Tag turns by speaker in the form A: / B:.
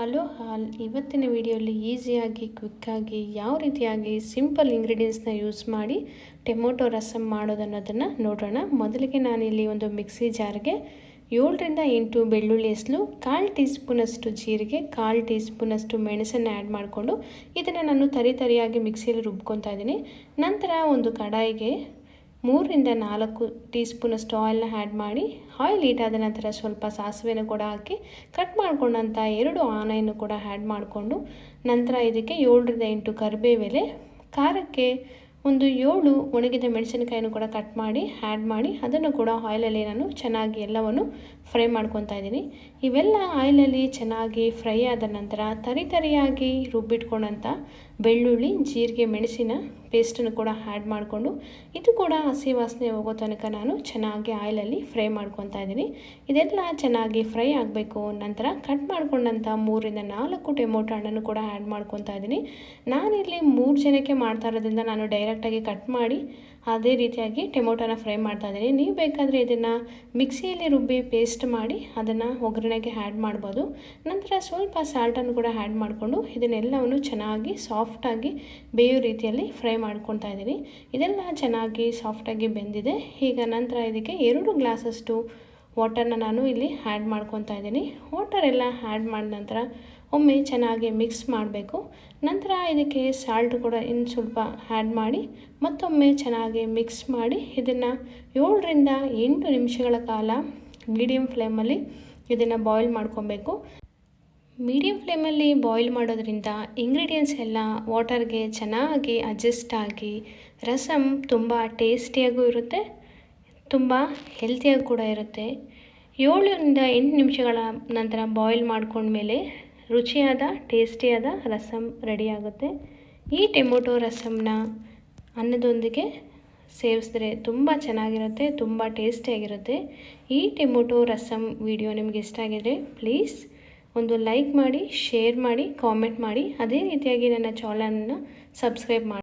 A: Hello, ಹಾಲ್. ಇವತ್ತಿನ ವಿಡಿಯೋಲಿ ಈಸಿಯಾಗಿ, ಕ್ವಿಕ್ಕಾಗಿ ಯಾವ ರೀತಿಯಾಗಿ ಸಿಂಪಲ್ ಇಂಗ್ರೀಡಿಯೆಂಟ್ಸ್ನ ಯೂಸ್ ಮಾಡಿ ಟೊಮೊಟೊ ರಸಮ್ ಮಾಡೋದನ್ನೋದನ್ನು ನೋಡೋಣ. ಮೊದಲಿಗೆ ನಾನಿಲ್ಲಿ ಒಂದು ಮಿಕ್ಸಿ ಜಾರ್ಗೆ ಏಳರಿಂದ ಎಂಟು ಬೆಳ್ಳುಳ್ಳಿ ಹೆಸಲು, ಕಾಲು ಟೀ ಸ್ಪೂನಷ್ಟು ಜೀರಿಗೆ, ಕಾಲು ಟೀ ಸ್ಪೂನಷ್ಟು ಮೆಣಸನ್ನು ಆ್ಯಡ್ ಮಾಡಿಕೊಂಡು ಇದನ್ನು ನಾನು ತರಿ ತರಿಯಾಗಿ ಮಿಕ್ಸಿಯಲ್ಲಿ ರುಬ್ಕೊತಾ ಇದ್ದೀನಿ. ನಂತರ ಒಂದು ಕಡಾಯಿಗೆ ಮೂರರಿಂದ ನಾಲ್ಕು ಟೀ ಸ್ಪೂನಷ್ಟು ಆಯಿಲ್ನ ಆ್ಯಡ್ ಮಾಡಿ, ಆಯಿಲ್ ಹೀಟ್ ಆದ ನಂತರ ಸ್ವಲ್ಪ ಸಾಸಿವೆನ ಕೂಡ ಹಾಕಿ ಕಟ್ ಮಾಡ್ಕೊಂಡಂಥ ಎರಡು ಆನೆಯನ್ನು ಕೂಡ ಆ್ಯಡ್ ಮಾಡಿಕೊಂಡು ನಂತರ ಇದಕ್ಕೆ ಏಳರಿಂದ ಎಂಟು ಕರಿಬೇವೆಲೆ, ಖಾರಕ್ಕೆ ಒಂದು ಏಳು ಒಣಗಿದ ಮೆಣಸಿನಕಾಯಿಯನ್ನು ಕೂಡ ಕಟ್ ಮಾಡಿ ಆ್ಯಡ್ ಮಾಡಿ, ಅದನ್ನು ಕೂಡ ಆಯಿಲಲ್ಲಿ ನಾನು ಚೆನ್ನಾಗಿ ಎಲ್ಲವನ್ನು ಫ್ರೈ ಮಾಡ್ಕೊತಾ ಇದ್ದೀನಿ. ಇವೆಲ್ಲ ಆಯಿಲಲ್ಲಿ ಚೆನ್ನಾಗಿ ಫ್ರೈ ಆದ ನಂತರ ತರಿ ತರಿಯಾಗಿ ರುಬ್ಬಿಟ್ಕೊಂಡಂಥ ಬೆಳ್ಳುಳ್ಳಿ, ಜೀರಿಗೆ, ಮೆಣಸಿನ ಪೇಸ್ಟನ್ನು ಕೂಡ ಆ್ಯಡ್ ಮಾಡಿಕೊಂಡು, ಇದು ಕೂಡ ಹಸಿ ವಾಸನೆ ಹೋಗೋ ತನಕ ನಾನು ಚೆನ್ನಾಗಿ ಆಯಿಲಲ್ಲಿ ಫ್ರೈ ಮಾಡ್ಕೊತಾ ಇದ್ದೀನಿ. ಇದೆಲ್ಲ ಚೆನ್ನಾಗಿ ಫ್ರೈ ಆಗಬೇಕು, ನಂತರ ಕಟ್ ಮಾಡ್ಕೊಂಡಂಥ ಮೂರಿಂದ ನಾಲ್ಕು ಟೊಮೊಟೊ ಹಣ್ಣನ್ನು ಕೂಡ ಆ್ಯಡ್ ಮಾಡ್ಕೊತಾ ಇದ್ದೀನಿ. ನಾನಿಲ್ಲಿ ಮೂರು ಜನಕ್ಕೆ ಮಾಡ್ತಾ ಇರೋದ್ರಿಂದ ನಾನು ಡೈರೆಕ್ಟಾಗಿ ಕಟ್ ಮಾಡಿ ಅದೇ ರೀತಿಯಾಗಿ ಟೊಮೊಟೊನ ಫ್ರೈ ಮಾಡ್ತಾ ಇದ್ದೀನಿ ನೀವು ಬೇಕಾದರೆ ಇದನ್ನು ಮಿಕ್ಸಿಯಲ್ಲಿ ರುಬ್ಬಿ ಪೇಸ್ಟ್ ಮಾಡಿ ಅದನ್ನು ಒಗ್ಗರಣೆಗೆ ಆ್ಯಡ್ ಮಾಡ್ಬೋದು. ನಂತರ ಸ್ವಲ್ಪ ಸಾಲ್ಟನ್ನು ಕೂಡ ಆ್ಯಡ್ ಮಾಡಿಕೊಂಡು ಇದನ್ನೆಲ್ಲವನ್ನು ಚೆನ್ನಾಗಿ ಸಾಫ್ಟಾಗಿ ಬೇಯೋ ರೀತಿಯಲ್ಲಿ ಫ್ರೈ ಮಾಡ್ಕೊತಾ ಇದ್ದೀನಿ ಇದೆಲ್ಲ ಚೆನ್ನಾಗಿ ಸಾಫ್ಟಾಗಿ ಬೆಂದಿದೆ. ಈಗ ನಂತರ ಇದಕ್ಕೆ ಎರಡು ಗ್ಲಾಸಷ್ಟು ವಾಟರ್ನ ನಾನು ಇಲ್ಲಿ ಆ್ಯಡ್ ಮಾಡ್ಕೊತಾ ಇದ್ದೀನಿ. ವಾಟರ್ ಎಲ್ಲ ಆ್ಯಡ್ ಮಾಡಿದ ನಂತರ ಒಮ್ಮೆ ಚೆನ್ನಾಗಿ ಮಿಕ್ಸ್ ಮಾಡಬೇಕು. ನಂತರ ಇದಕ್ಕೆ ಸಾಲ್ಟ್ ಕೂಡ ಇನ್ನು ಸ್ವಲ್ಪ ಆ್ಯಡ್ ಮಾಡಿ ಮತ್ತೊಮ್ಮೆ ಚೆನ್ನಾಗಿ ಮಿಕ್ಸ್ ಮಾಡಿ ಇದನ್ನು ಏಳರಿಂದ ಎಂಟು ನಿಮಿಷಗಳ ಕಾಲ ಮೀಡಿಯಮ್ ಫ್ಲೇಮಲ್ಲಿ ಇದನ್ನು ಬಾಯ್ಲ್ ಮಾಡ್ಕೊಬೇಕು. ಮೀಡಿಯಮ್ ಫ್ಲೇಮಲ್ಲಿ ಬಾಯ್ಲ್ ಮಾಡೋದ್ರಿಂದ ಇಂಗ್ರೀಡಿಯೆಂಟ್ಸ್ ಎಲ್ಲ ವಾಟರ್ಗೆ ಚೆನ್ನಾಗಿ ಅಡ್ಜಸ್ಟ್ ಆಗಿ ರಸಮ್ ತುಂಬ ಟೇಸ್ಟಿಯಾಗೂ ಇರುತ್ತೆ. ತುಂಬ ಹೆಲ್ತಿಯಾಗಿ ಕೂಡ ಇರುತ್ತೆ. ಏಳರಿಂದ ಎಂಟು ನಿಮಿಷಗಳ ನಂತರ ಬಾಯ್ಲ್ ಮಾಡ್ಕೊಂಡ್ಮೇಲೆ ರುಚಿಯಾದ ಟೇಸ್ಟಿಯಾದ ರಸಮ್ ರೆಡಿಯಾಗುತ್ತೆ ಈ ಟೊಮೊಟೊ ರಸಮ್ನ ಅನ್ನದೊಂದಿಗೆ ಸೇವಿಸಿದ್ರೆ ತುಂಬ ಚೆನ್ನಾಗಿರುತ್ತೆ, ತುಂಬ ಟೇಸ್ಟಿಯಾಗಿರುತ್ತೆ ಈ ಟೊಮೊಟೊ ರಸಮ್ ವಿಡಿಯೋ ನಿಮಗೆ ಇಷ್ಟ ಆಗಿದ್ರೆ ಪ್ಲೀಸ್ ಒಂದು ಲೈಕ್ ಮಾಡಿ ಶೇರ್ ಮಾಡಿ ಕಾಮೆಂಟ್ ಮಾಡಿ. ಅದೇ ರೀತಿಯಾಗಿ ನನ್ನ ಚಾನಲನ್ನು ಸಬ್ಸ್ಕ್ರೈಬ್ ಮಾಡಿ